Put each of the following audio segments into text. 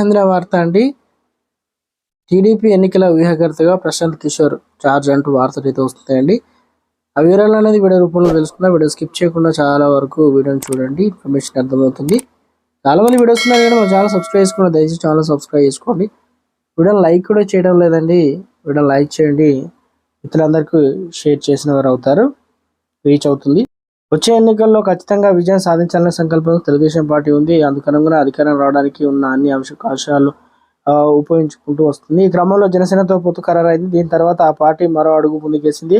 ఆంధ్ర వార్త అండి. టీడీపీ ఎన్నికల వ్యూహకర్తగా ప్రశాంత్ కిషోర్ చార్జ్ అంటూ వార్తలు అయితే వస్తున్నాయండి. ఆ వివరాలు అనేది వీడియో రూపంలో తెలుసుకున్న వీడియో స్కిప్ చేయకుండా చాలా వరకు వీడియోని చూడండి. ఇన్ఫర్మేషన్ అర్థమవుతుంది. చాలా మంది వీడియోస్ ఉన్నారు కానీ మన ఛానల్ సబ్స్క్రైబ్ చేసుకున్న దయచేసి ఛానల్ సబ్స్క్రైబ్ చేసుకోండి. వీడియోని లైక్ కూడా చేయడం లేదండి. వీడియోని లైక్ చేయండి. ఇతరులందరికీ షేర్ చేసిన వారు అవుతారు. రీచ్ అవుతుంది. వచ్చే ఎన్నికల్లో ఖచ్చితంగా విజయం సాధించాలనే సంకల్పం తెలుగుదేశం పార్టీ ఉంది. అందుకనుగుణ అధికారం రావడానికి ఉన్న అన్ని అంశ అంశాలు ఉపయోగించుకుంటూ వస్తుంది. ఈ క్రమంలో జనసేనతో పొత్తు ఖరారైంది. దీని తర్వాత ఆ పార్టీ మరో అడుగు ముందుకేసింది.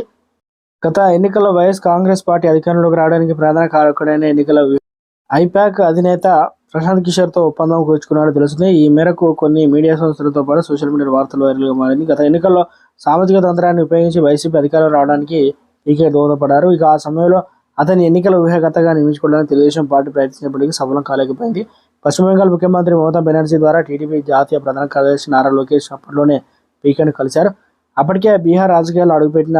గత ఎన్నికల్లో వైఎస్ కాంగ్రెస్ పార్టీ అధికారంలోకి రావడానికి ప్రధాన కారకుడైన ఎన్నికల ఐపాక్ అధినేత ప్రశాంత్ కిషోర్తో ఒప్పందం కూర్చుకున్నాడో తెలుస్తుంది. ఈ మేరకు కొన్ని మీడియా సంస్థలతో పాటు సోషల్ మీడియా వార్తలు వైరల్గా మారింది. గత ఎన్నికల్లో సామాజిక తంత్రాన్ని ఉపయోగించి వైసీపీ అధికారం రావడానికి పీకే దోహదపడ్డారు. ఇక ఆ సమయంలో అతని ఎన్నికల వ్యూహకర్తగా నియమించుకోవడానికి తెలుగుదేశం పార్టీ ప్రయత్నించినప్పటికీ సఫలం కాలేకపోయింది. పశ్చిమ బెంగాల్ ముఖ్యమంత్రి మమతా బెనర్జీ ద్వారా టీడీపీ జాతీయ ప్రధాన కార్యదర్శి నారా లోకేష్ అప్పట్లోనే పీకేను కలిశారు. అప్పటికే బీహార్ రాజకీయాలు అడుగుపెట్టిన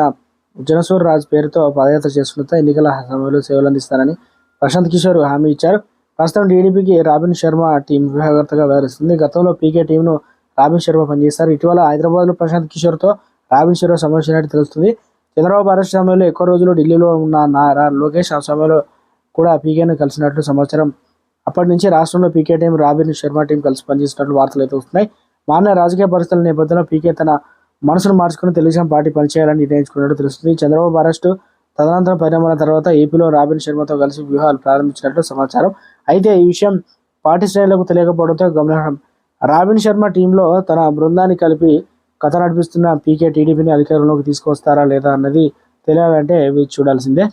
జనసూర్ రాజ్ పేరుతో పాదయాత్ర చేస్తున్నతో ఎన్నికల సమయంలో సేవలు అందిస్తారని ప్రశాంత్ కిషోర్ హామీ ఇచ్చారు. ప్రస్తుతం టీడీపీకి రాబిన్ శర్మ టీం వ్యూహకర్తగా వ్యవహరిస్తుంది. గతంలో పీకే టీంను రాబిన్ శర్మ పనిచేస్తారు. ఇటీవల హైదరాబాద్లో ప్రశాంత్ కిషోర్తో రాబిన్ శర్మ సమావేశమైనట్టు తెలుస్తుంది. చంద్రబాబు అరెస్ట్ సమయంలో ఎక్కువ రోజులు ఢిల్లీలో ఉన్న నారా లోకేష్ ఆ సమయంలో కూడా పీకేను కలిసినట్లు సమాచారం. అప్పటి నుంచి రాష్ట్రంలో PK team Robin Sharma team కలిసి పనిచేసినట్లు వార్తలు అయితే వస్తున్నాయి. మాన్య రాజకీయ పరిస్థితుల నేపథ్యంలో పీకే తన మనసును మార్చుకుని తెలుగుదేశం పార్టీ పనిచేయాలని నిర్ణయించుకున్నట్టు తెలుస్తుంది. చంద్రబాబు అరెస్టు తదనంతరం పరిణామాల తర్వాత ఏపీలో రాబిన్ శర్మతో కలిసి వ్యూహాలు ప్రారంభించినట్లు సమాచారం. అయితే ఈ విషయం పార్టీ శ్రేణులకు తెలియకపోవడంతో గమనార్హం. రాబిన్ శర్మ టీంలో తన బృందాన్ని కలిపి కథ నడిపిస్తున్న పీకే టీడీపీని అధికారంలోకి తీసుకొస్తారా లేదా అన్నది తెలియాలంటే వేచి చూడాల్సిందే.